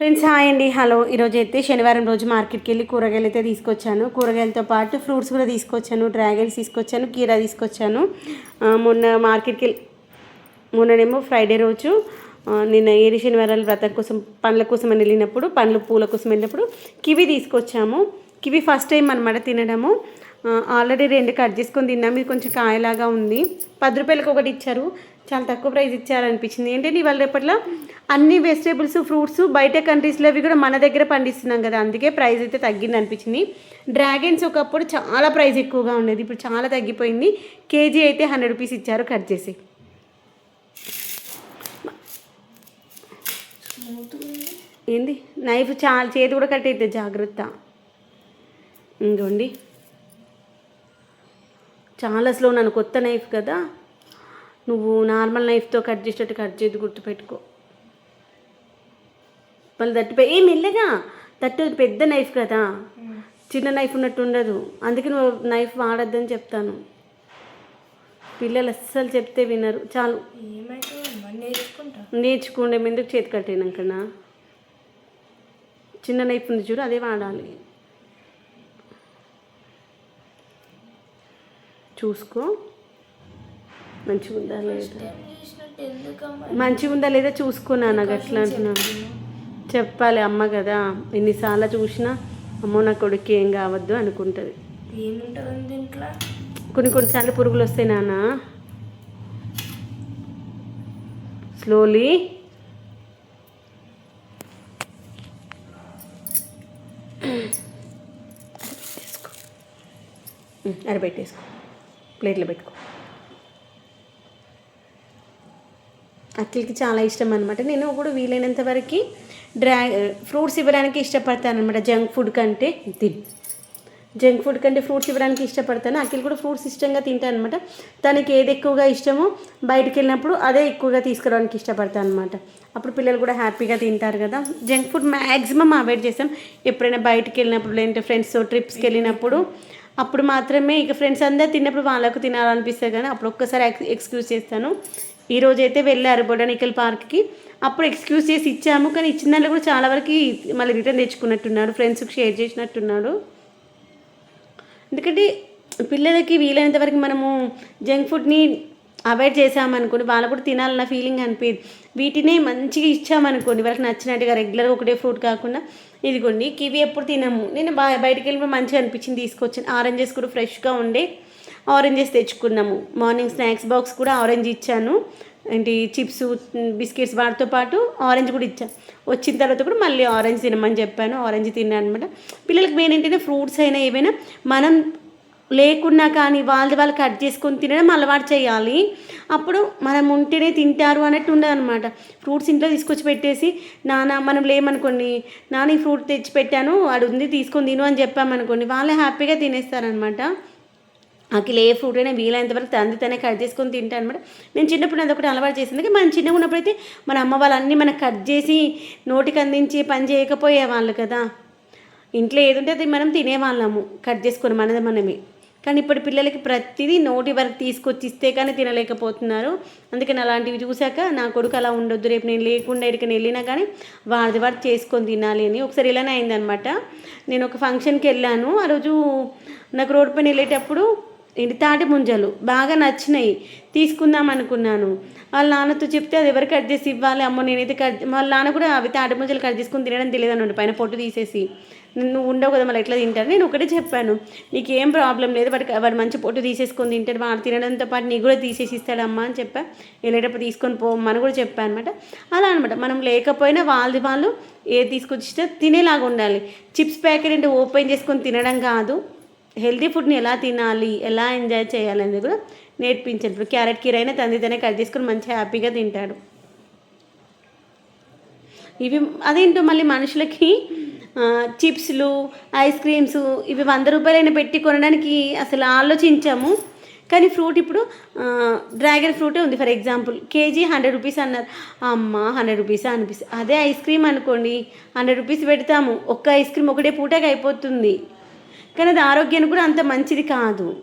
Friends hi అండి. Hello. ఈరోజు అయితే శనివారం రోజు మార్కెట్కి వెళ్ళి కూరగాయలు అయితే తీసుకొచ్చాను. కూరగాయలతో పాటు ఫ్రూట్స్ కూడా తీసుకొచ్చాను డ్రాగన్స్ తీసుకొచ్చాను కీరా తీసుకొచ్చాను. మొన్న మార్కెట్కి వెళ్ళి మొన్ననేమో ఫ్రైడే రోజు నిన్న ఏడు శనివారాలు వ్రతం కోసం పండ్ల కోసం అని వెళ్ళినప్పుడు పండ్లు పూల కోసం వెళ్ళినప్పుడు కివి తీసుకొచ్చాము. కివి ఫస్ట్ టైం అనమాట తినడము. ఆల్రెడీ రెండు కట్ చేసుకొని తిన్నాము ఇది కొంచెం కాయలాగా ఉంది. పది రూపాయలకు ఒకటి ఇచ్చారు. చాలా తక్కువ ప్రైస్ ఇచ్చారనిపించింది. ఏంటంటే ఇవాళ రేపట్లో? అన్ని వెజిటేబుల్స్ ఫ్రూట్స్ బయట కంట్రీస్లో అవి కూడా మన దగ్గర పండిస్తున్నాం కదా అందుకే ప్రైస్ అయితే తగ్గింది అనిపించింది డ్రాగన్స్ ఒకప్పుడు చాలా ప్రైస్ ఎక్కువగా ఉండేది ఇప్పుడు చాలా తగ్గిపోయింది. కేజీ అయితే హండ్రెడ్ రూపీస్ ఇచ్చారు కట్ చేసి. ఏంది? నైఫ్ చాలా చేతి కూడా కట్ అవుతుంది జాగ్రత్త. ఇంకోండి చాలా స్లో నన్ను కొత్త నైఫ్ కదా. నువ్వు నార్మల్ నైఫ్తో కట్ చేసేటట్టు కట్ చేసి గుర్తుపెట్టుకో. వాళ్ళు తట్టిపోయి ఏ మెల్లగా. తట్టు పెద్ద నైఫ్ కదా. చిన్న నైఫ్ ఉన్నట్టు ఉండదు. అందుకే నువ్వు నైఫ్ వాడొద్దని చెప్తాను. పిల్లలు అస్సలు చెప్తే వినరు. చాలు. నేర్చుకుంటా. నేర్చుకోండి ఎందుకు చేతి కట్టినాకనా చిన్న నైఫ్ ఉంది చూడు అదే వాడాలి. చూసుకో. మంచిగా ఉందా లేదా? ఏం చేసినట్టు ఎందుకమ్మా? మంచిగా ఉందా లేదా చూసుకున్నా నాకు అట్లా అంటున్నాను చెప్పాలి అమ్మ కదా ఎన్నిసార్లు చూసినా అమ్మో నా కొడుకు ఏం కావద్దు అనుకుంటుంది. కొన్ని కొన్నిసార్లు పురుగులు వస్తాయి నాన్న. స్లోలీ అరే పెట్టేసుకో ప్లేట్లో పెట్టుకో. అఖిల్కి చాలా ఇష్టం అనమాట నేను కూడా వీలైనంత వరకు డ్రా ఫ్రూట్స్ ఇవ్వడానికి ఇష్టపడతాను అనమాట జంక్ ఫుడ్ కంటే తిన్ జంక్ ఫుడ్ కంటే ఫ్రూట్స్ ఇవ్వడానికి ఇష్టపడతాను. అఖిల్ కూడా ఫ్రూట్స్ ఇష్టంగా తింటాను అనమాట తనకి ఏది ఎక్కువగా ఇష్టమో బయటికి వెళ్ళినప్పుడు అదే ఎక్కువగా తీసుకురావడానికి ఇష్టపడతాను అనమాట అప్పుడు పిల్లలు కూడా హ్యాపీగా తింటారు కదా. జంక్ ఫుడ్ మ్యాక్సిమం అవాయిడ్ చేస్తాం. ఎప్పుడైనా బయటికి వెళ్ళినప్పుడు లేదంటే ఫ్రెండ్స్తో ట్రిప్స్కి వెళ్ళినప్పుడు అప్పుడు మాత్రమే ఇక ఫ్రెండ్స్ అందరు తిన్నప్పుడు వాళ్ళకు తినాలనిపిస్తుంది కానీ అప్పుడు ఒక్కసారి ఎక్స్ ఎక్స్క్యూజ్ చేస్తాను. ఈరోజు అయితే వెళ్ళారు బొటానికల్ పార్క్కి. అప్పుడు ఎక్స్క్యూజ్ చేసి ఇచ్చాము కానీ ఇచ్చిన దాంట్లో కూడా చాలా వరకు మళ్ళీ రిటర్న్ తెచ్చుకున్నట్టున్నాడు ఫ్రెండ్స్కి షేర్ చేసినట్టున్నాడు ఎందుకంటే పిల్లలకి వీలైనంత వరకు మనము జంక్ ఫుడ్ని అవాయిడ్ చేసామనుకోండి వాళ్ళు కూడా తినాలన్న ఫీలింగ్ అనిపించదు వీటినే మంచిగా ఇచ్చామనుకోండి వాళ్ళకి నచ్చినట్టుగా రెగ్యులర్గా ఒకటే ఫ్రూట్ కాకుండా ఇదిగోండి కివి ఎప్పుడు తినము. నేను బయటికి వెళ్ళిపోయి మంచిగా అనిపించింది తీసుకొచ్చాను. ఆరెంజెస్ కూడా ఫ్రెష్గా ఉండే. ఆరెంజెస్ తెచ్చుకున్నాము. మార్నింగ్ స్నాక్స్ బాక్స్ కూడా ఆరెంజ్ ఇచ్చాను. ఏంటి చిప్స్ బిస్కెట్స్ వాటితో పాటు ఆరెంజ్ కూడా ఇచ్చాను వచ్చిన తర్వాత కూడా మళ్ళీ ఆరెంజ్ తినమని చెప్పాను. ఆరెంజ్ తిన్నాను అనమాట పిల్లలకి మెయిన్ ఏంటంటే ఫ్రూట్స్ అయినా ఏవైనా మనం లేకున్నా కానీ వాళ్ళది వాళ్ళు కట్ చేసుకొని తినడం అలవాటు చేయాలి. అప్పుడు మనం ఉంటేనే తింటారు అన్నట్టు ఉండదనమాట ఫ్రూట్స్ ఇంట్లో తీసుకొచ్చి పెట్టేసి నాన్న మనం లేమనుకోండి నాన్న ఈ ఫ్రూట్ తెచ్చి పెట్టాను వాడు ఉంది తీసుకొని తిను అని చెప్పామనుకోండి వాళ్ళే హ్యాపీగా తినేస్తారనమాట అఖిల్ ఏ ఫ్రూట్ అయినా వీలైనంత వరకు తంది తనే కట్ చేసుకొని తింటాను అనమాట. నేను చిన్నప్పుడు అది ఒకటి అలవాటు చేసింది. మనం చిన్నగా ఉన్నప్పుడు అయితే మన అమ్మ వాళ్ళన్నీ మనకు కట్ చేసి నోటికి అందించి పని చేయకపోయేవాళ్ళు కదా. ఇంట్లో ఏదుంటే అది మనం తినేవాళ్ళము కట్ చేసుకొని మనది మనమే. కానీ ఇప్పుడు పిల్లలకి ప్రతిదీ నోటి వరకు తీసుకొచ్చి ఇస్తే కానీ తినలేకపోతున్నారు. అందుకని అలాంటివి చూశాక నా కొడుకు అలా ఉండొద్దు రేపు నేను లేకుండా ఎక్కడికైనా వెళ్ళినా కానీ వాడిది వాడు చేసుకొని తినాలి అని ఒకసారి ఇలానే అయిందనమాట. నేను ఒక ఫంక్షన్కి వెళ్ళాను. ఆ రోజు నాకు రోడ్ పైన వెళ్ళేటప్పుడు ఏంటి? తాటి ముంజలు బాగా నచ్చినాయి. తీసుకుందాం అనుకున్నాను. వాళ్ళ నాన్నతో చెప్తే అది ఎవరు కట్ చేసి ఇవ్వాలి? అమ్మో నేనైతే కట్ వాళ్ళ నాన్న కూడా అవి తాటి ముంజలు కట్ చేసుకుని తినడం తెలియదు అన్నాడు పైన పొట్టు తీసేసి. నువ్వు ఉండవు కదా మళ్ళీ ఎట్లా తింటారు? నేను ఒకటే చెప్పాను. నీకు ఏం ప్రాబ్లం లేదు వాడికి వాడు మంచి పొట్టు తీసేసుకొని తింటాడు. వాడు తినడంతో పాటు నీకు కూడా తీసేసి ఇస్తాడమ్మా అని చెప్పా. వెళ్ళేటప్పుడు తీసుకొని పోమని కూడా చెప్పాను అనమాట అలా అనమాట మనం లేకపోయినా వాళ్ళది వాళ్ళు ఏది తీసుకొచ్చిస్తే తినేలాగా ఉండాలి. చిప్స్ ప్యాకెట్ అంటే ఓపెన్ చేసుకొని తినడం కాదు. హెల్తీ ఫుడ్ని ఎలా తినాలి ఎలా ఎంజాయ్ చేయాలి అనేది కూడా నేర్పించాను ఇప్పుడు క్యారెట్ కీర అయినా కట్ చేసుకొని మంచిగా హ్యాపీగా తింటాడు. ఇవి అదేంటో మళ్ళీ మనుషులకి చిప్స్లు ఐస్ క్రీమ్స్ ఇవి వంద రూపాయలైనా పెట్టి కొనడానికి అసలు ఆలోచించాము. కానీ ఫ్రూట్ ఇప్పుడు డ్రాగన్ ఫ్రూటే ఉంది. For example KG hundred rupees అన్నారు. అమ్మ హండ్రెడ్ రూపీస్ అనిపిస్తుంది అదే ఐస్ క్రీమ్ అనుకోండి హండ్రెడ్ రూపీస్ పెడతాము. ఒక్క ఐస్ క్రీమ్ ఒకటే పూటకి అయిపోతుంది. కానీ అది ఆరోగ్యానికి కూడా అంత మంచిది కాదు.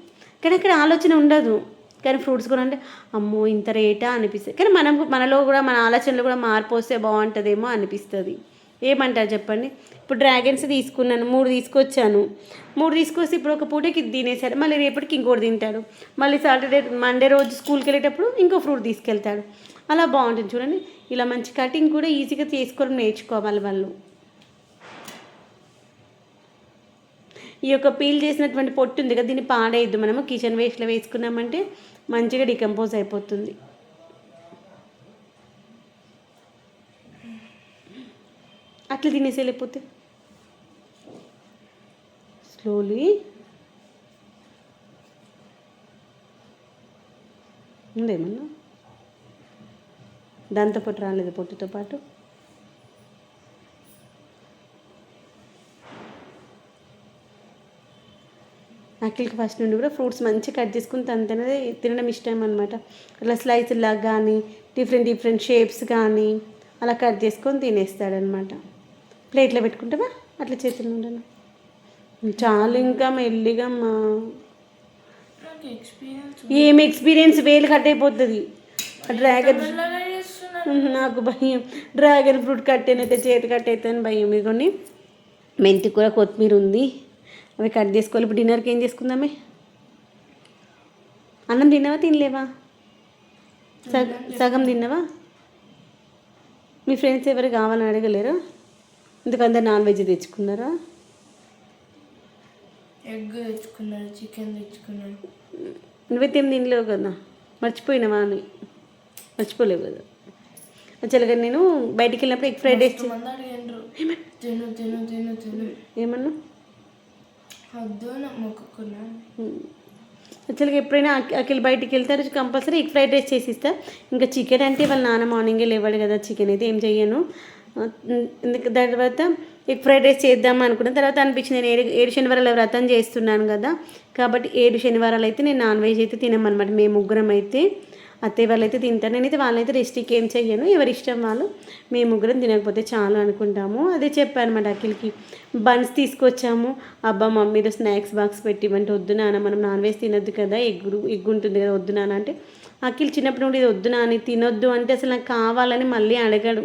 కానీ అక్కడ ఆలోచన ఉండదు. కానీ ఫ్రూట్స్ కూడా అంటే అమ్మో ఇంత రేటా అనిపిస్తుంది. కానీ మనం మనలో కూడా మన ఆలోచనలో కూడా మార్పు వస్తే బాగుంటుందేమో అనిపిస్తుంది. ఏమంటారు చెప్పండి? ఇప్పుడు డ్రాగన్స్ తీసుకున్నాను మూడు తీసుకొచ్చాను. మూడు తీసుకొస్తే ఇప్పుడు ఒక పూటకి తినేశాడు తినేసాడు మళ్ళీ రేపటికి ఇంకోటి తింటాడు. మళ్ళీ సాటర్డే మండే రోజు స్కూల్కి వెళ్ళేటప్పుడు ఇంకో ఫ్రూట్ తీసుకెళ్తాడు. అలా బాగుంటుంది చూడండి. ఇలా మంచి కటింగ్ కూడా ఈజీగా చేసుకోవడం నేర్చుకోవాలి వాళ్ళు. ఈ యొక్క పీల్ చేసినటువంటి పొట్టు ఉంది కదా దీన్ని పాడేయద్దు మనము. కిచెన్ వేస్ట్లో వేసుకున్నామంటే మంచిగా డికంపోజ్ అయిపోతుంది. అట్లా తినేసి వెళ్ళిపోతే? స్లోలీ ఉందేమన్నా? దాంతో రాలేదు పొట్టుతో పాటు. అఖిల్కి ఫస్ట్ నుండి కూడా ఫ్రూట్స్ మంచిగా కట్ చేసుకుని తను తినదే తినడం ఇష్టం అనమాట అట్లా స్లైస్ లాగా కానీ డిఫరెంట్ డిఫరెంట్ షేప్స్ కానీ అలా కట్ చేసుకొని తినేస్తాడనమాట ప్లేట్లో పెట్టుకుంటావా? అట్లా చేతులు ఉండను? చాలు ఇంకా మెల్లిగా మా నాకు ఎక్స్పీరియన్స్ ఏం ఎక్స్పీరియన్స్ వేలు కట్ అయిపోతుంది. డ్రాగన్ నాకు భయం. డ్రాగన్ ఫ్రూట్ కట్టేనైతే చేతి కట్టేస్తాను భయం. ఇదిగోండి మెంతి కూర కొత్తిమీర ఉంది అవి కట్ చేసుకోవాలి. ఇప్పుడు డిన్నర్కి ఏం చేసుకుందామే అన్నం తిన్నావా? తినలేవా? సగ సగం తిన్నావా? మీ ఫ్రెండ్స్ ఎవరు కావాలని అడగలేరు? ఎందుకు అందరు నాన్ వెజ్ తెచ్చుకున్నారా? ఎగ్ తెచ్చుకున్నాడు చికెన్ తెచ్చుకున్నాడు నువ్వైతే ఏం తినలేవు కదా? మర్చిపోయినావా అని. మర్చిపోలేవు కదా? యాక్చువల్గా నేను బయటికి వెళ్ళినప్పుడు ఎగ్ ఫ్రైడ్ రైస్ ఏమన్నా? యాక్చువల్గా ఎప్పుడైనా అఖి- అఖిల్ బయటికి వెళ్తారు కంపల్సరీ ఎగ్ ఫ్రైడ్ రైస్ చేసి ఇస్తా. ఇంకా చికెన్ అంటే వాళ్ళ నాన్న మార్నింగే లేవాడు కదా చికెన్ అయితే ఏం చెయ్యను. ఎందుకు దాని తర్వాత ఎగ్ ఫ్రైడ్ రైస్ చేద్దాం అనుకున్న తర్వాత అనిపించింది నేను ఏడు ఏడు శనివారాలు వ్రతం చేస్తున్నాను కదా. కాబట్టి ఏడు శనివారాలు అయితే నేను నాన్ వెజ్ అయితే తినమన్నమాట. మేము ముగ్గురం అయితే. అత్తయ్య వాళ్ళు అయితే తింటారు. నేనైతే వాళ్ళైతే రెస్ట్కి ఏం చెయ్యను. ఎవరి ఇష్టం వాళ్ళు మేము ముగ్గురం తినకపోతే చాలు అనుకుంటాము. అదే చెప్పాను అనమాట అఖిల్కి. బన్స్ తీసుకొచ్చాము. అబ్బా మమ్మీలో స్నాక్స్ బాక్స్ పెట్టివ్వంటే వద్దు నాన్న మనం నాన్ వెజ్ తినొద్దు కదా ఎగ్గు ఎగ్గు ఉంటుంది కదా వద్దు నాన్న అంటే. అఖిల్ చిన్నప్పటి నుండి ఇది వద్దు నాని తినొద్దు అంటే అసలు నాకు కావాలని మళ్ళీ అడగడు.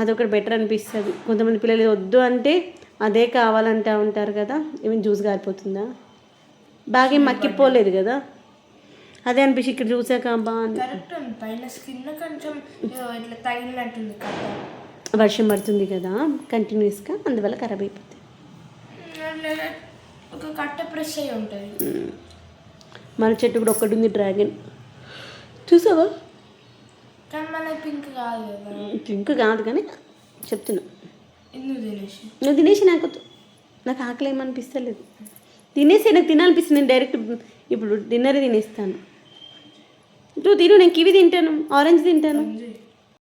అదొకటి బెటర్ అనిపిస్తుంది. కొంతమంది పిల్లలు ఇది వద్దు అంటే అదే కావాలంటా ఉంటారు కదా. ఏమైనా జ్యూస్ గారిపోతుందా? బాగా ఏం మక్కిపోలేదు కదా. అదే అనిపించి ఇక్కడ చూసాక బా అని. కరెక్ట్ పైన స్కిన్ కొంచెం ఇట్లా తగిలినట్టుంది వర్షం పడుతుంది కదా కంటిన్యూస్గా అందువల్ల ఖరాబ్ అయిపోతుంది. ఒక కట్ట ప్రెస్ అయి ఉంటుంది. మన చెట్టు కూడా ఒక్కటి ఉంది డ్రాగన్ చూసావా? కానీ మన పింక్ కాదు పింక్ కాదు కానీ చెప్తున్నా. నువ్వు తినేసి నాకు. నాకు ఆకలి ఏమనిపిస్తలేదు తినేసి నాకు తినాలనిపిస్తుంది నేను డైరెక్ట్ ఇప్పుడు డిన్నర్ తినేస్తాను. నువ్వు తిను నేను కివి తింటాను ఆరెంజ్ తింటాను.